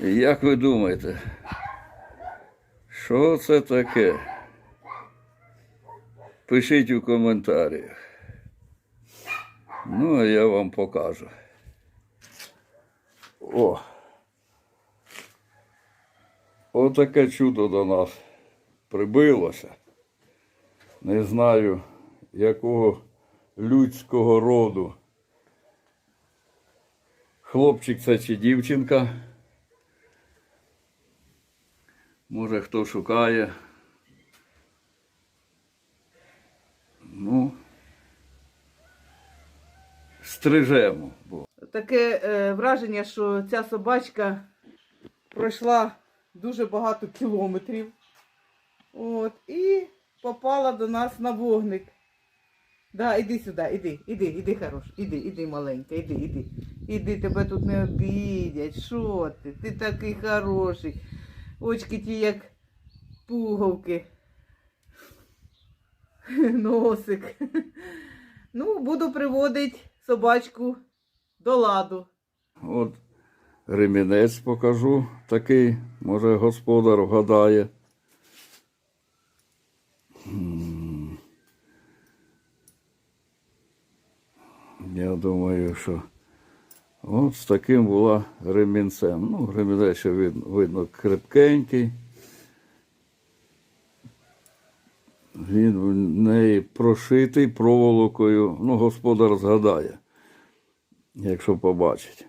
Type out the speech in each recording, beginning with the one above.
Як ви думаєте, що це таке? Пишіть у коментарях. Ну, а я вам покажу. О! Отаке чудо до нас прибилося. Не знаю, якого людського роду. Хлопчик це чи дівчинка. Може хто шукає. Ну, стрижемо. Таке е, враження, що ця собачка пройшла дуже багато кілометрів. От, і попала до нас на вогник. Да, іди сюди, іди, іди, іди, хорош, іди, іди, маленька, іди, іди. Іди, тебе тут не обідять. Що ти? Ти такий хороший. Очки ті, як пуговки. Носик. Ну, буду приводити собачку до ладу. От ремінець покажу такий, може господар вгадає. Я думаю, що от з таким була ремінцем. Ну, ремінець ще видно, видно крепкенький. Він в неї прошитий проволокою. Ну, господар згадає, якщо побачить.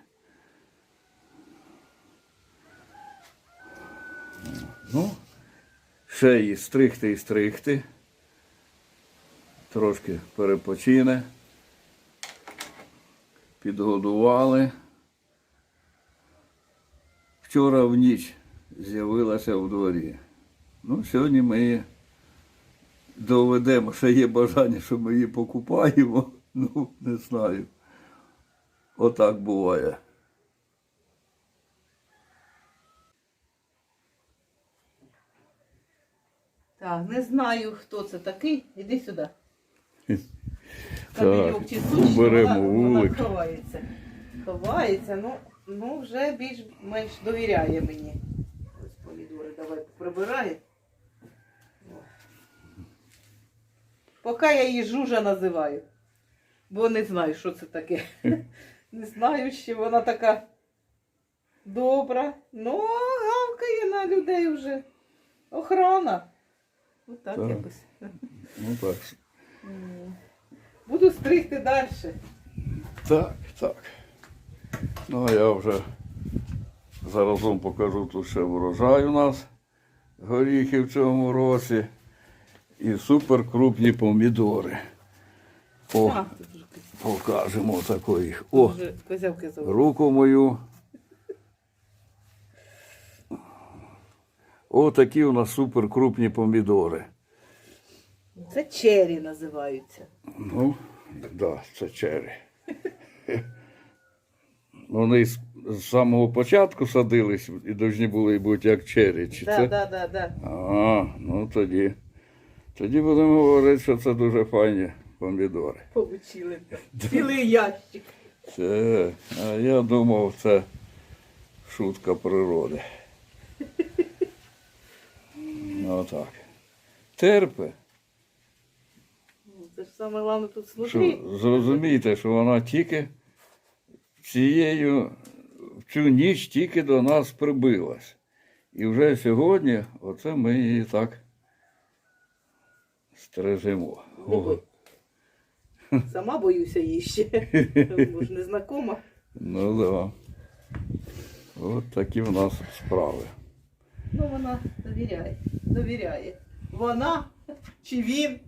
Ну, ще її стригти і стригти. Трошки перепочине. Підгодували. Вчора в ніч з'явилася в дворі. Ну, сьогодні ми її доведемо, що є бажання, що ми її покупаємо. Ну, не знаю. Отак буває. Так, не знаю, хто це такий. Іди сюди. Так, Кабельок чи беремо вона, вона вулик. ховається. Ховається, ну, ну вже більш-менш довіряє мені. Ось помідори давай прибирає. О. Поки я її жужа називаю. Бо не знаю, що це таке. Не знаю, ще вона така добра. Ну, гавкає на людей вже. Охрана. Отак Так. якось. Ну так. М. Стригти далі. Так, так. Ну, а я вже заразом покажу тут ще врожай у нас горіхи в цьому році. І суперкрупні помідори. О, А, покажемо такої. О, руку мою. О, такі у нас суперкрупні помідори. Це чері називаються. Ну, да, це чері. Вони з, самого початку садились і повинні були бути як чері. Чи Да, це? да, да, да. А, ну тоді. Тоді будемо говорити, що це дуже файні помідори. Получили. Цілий ящик. Це, а я думав, це шутка природи. Ну так. Це ж саме головне тут Що, зрозумійте, що вона тільки цією, в цю ніч тільки до нас прибилась. І вже сьогодні оце ми її так стрижемо. О, Сама боюся її ще. Може, не знакома. ну да. От такі в нас справи. Ну, вона довіряє. Довіряє. Вона чи він?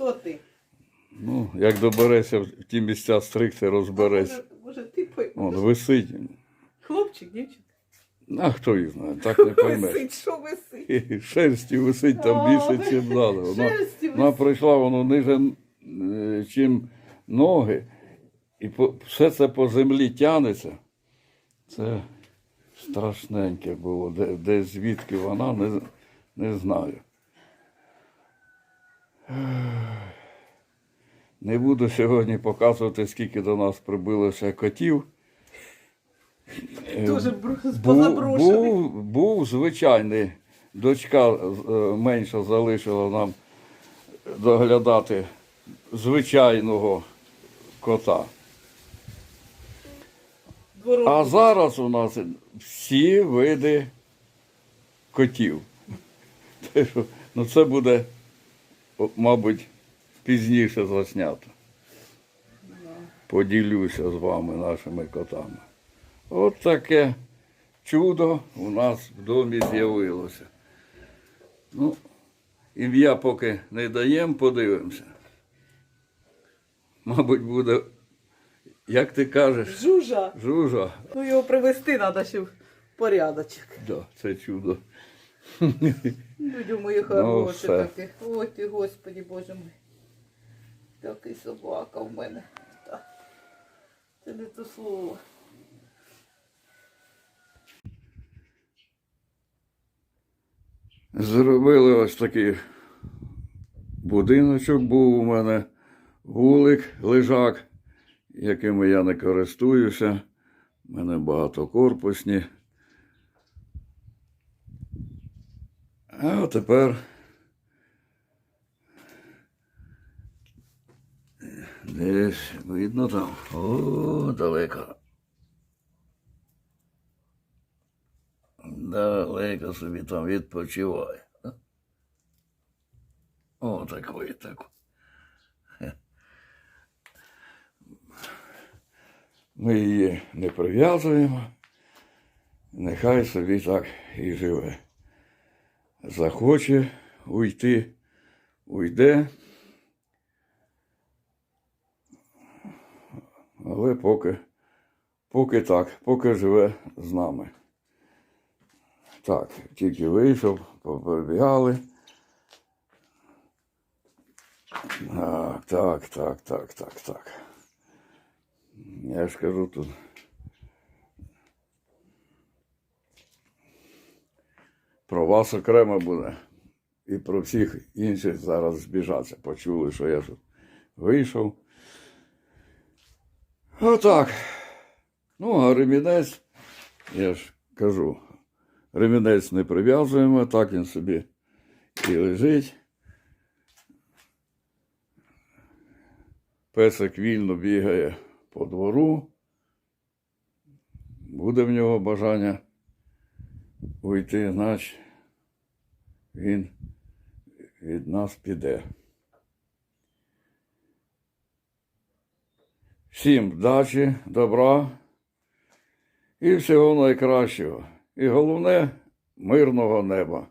Хто ти? Ну, як добереся в ті місця стригти, розбереться. Може, ти пой- От, висить. Хлопчик, дівчинка? А хто їх знає, так не поймеш. Висить, що висить? Шерсті висить там більше, чим треба. Вона, Шерсті вона висить. прийшла, воно ниже, е, чим ноги, і по, все це по землі тянеться. Це страшненьке було. Де, де звідки вона, не, не знаю. Не буду сьогодні показувати, скільки до нас прибилося котів. Дуже Був, був, був звичайний. Дочка е, менша залишила нам доглядати звичайного кота. А зараз у нас всі види котів. Ну це буде, мабуть, пізніше заснято. Поділюся з вами нашими котами. От таке чудо у нас в домі з'явилося. Ну, ім'я поки не даємо, подивимося. Мабуть, буде, як ти кажеш, Жужа. жужа. Ну його привезти треба ще в порядочок. Да, це чудо. Люди мої Ну, хороші все. такі. Ой ти, Господі Боже мій. Такий собака в мене. Та. Це не то слово. Зробили ось такий будиночок був у мене, вулик, лежак, якими я не користуюся. У мене багатокорпусні. А тепер десь видно там. О, далеко. Далеко собі там відпочиває. О, такої так. Ми її не прив'язуємо. Нехай собі так і живе. Захоче уйти, уйде. Але поки, поки так, поки живе з нами. Так, тільки вийшов, побігали. Так, так, так, так, так, так. Я ж кажу тут. Про вас окремо буде. І про всіх інших зараз збіжаться. Почули, що я тут вийшов. Отак. Ну, а ремінець, я ж кажу, ремінець не прив'язуємо, так він собі і лежить. Песик вільно бігає по двору. Буде в нього бажання уйти, значить він від нас піде. Всім вдачі, добра і всього найкращого. І головне мирного неба.